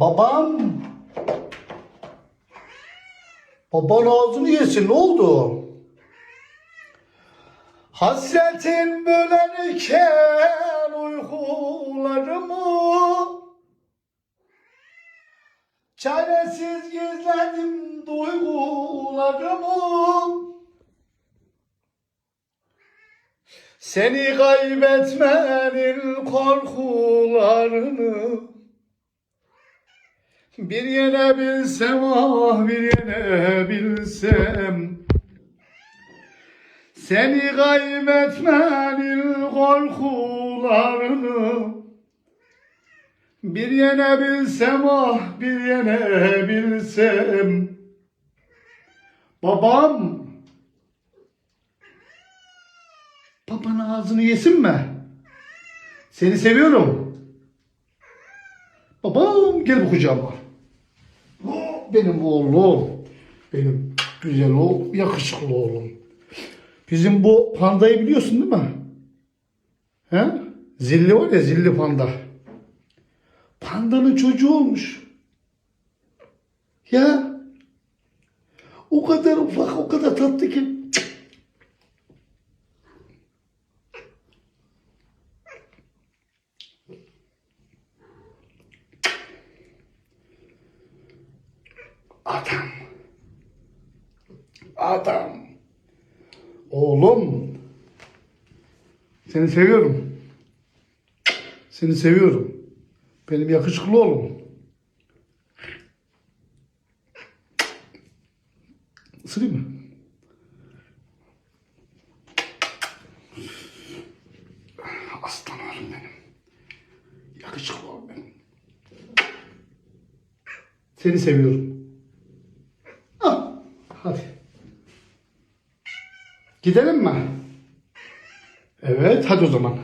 Babam. Baban ağzını yesin ne oldu? Hasretin bölenirken uykularımı Çaresiz gizledim duygularımı Seni kaybetmenin korkularını Bir yere bilsem ah bir yere bilsem Seni kaybetmenin korkularını Bir yere bilsem ah bir yere bilsem Babam Babanın ağzını yesin mi? Seni seviyorum. Babam gel bu kucağıma. Benim oğlum. Benim güzel oğlum, yakışıklı oğlum. Bizim bu pandayı biliyorsun değil mi? He? Zilli var ya zilli panda. Pandanın çocuğu olmuş. Ya. O kadar ufak, o kadar tatlı ki. Adam. Adam. Oğlum. Seni seviyorum. Seni seviyorum. Benim yakışıklı oğlum. Isırayım mı? Aslan oğlum benim. Yakışıklı oğlum benim. Seni seviyorum. Hadi. Gidelim mi? Evet, hadi o zaman.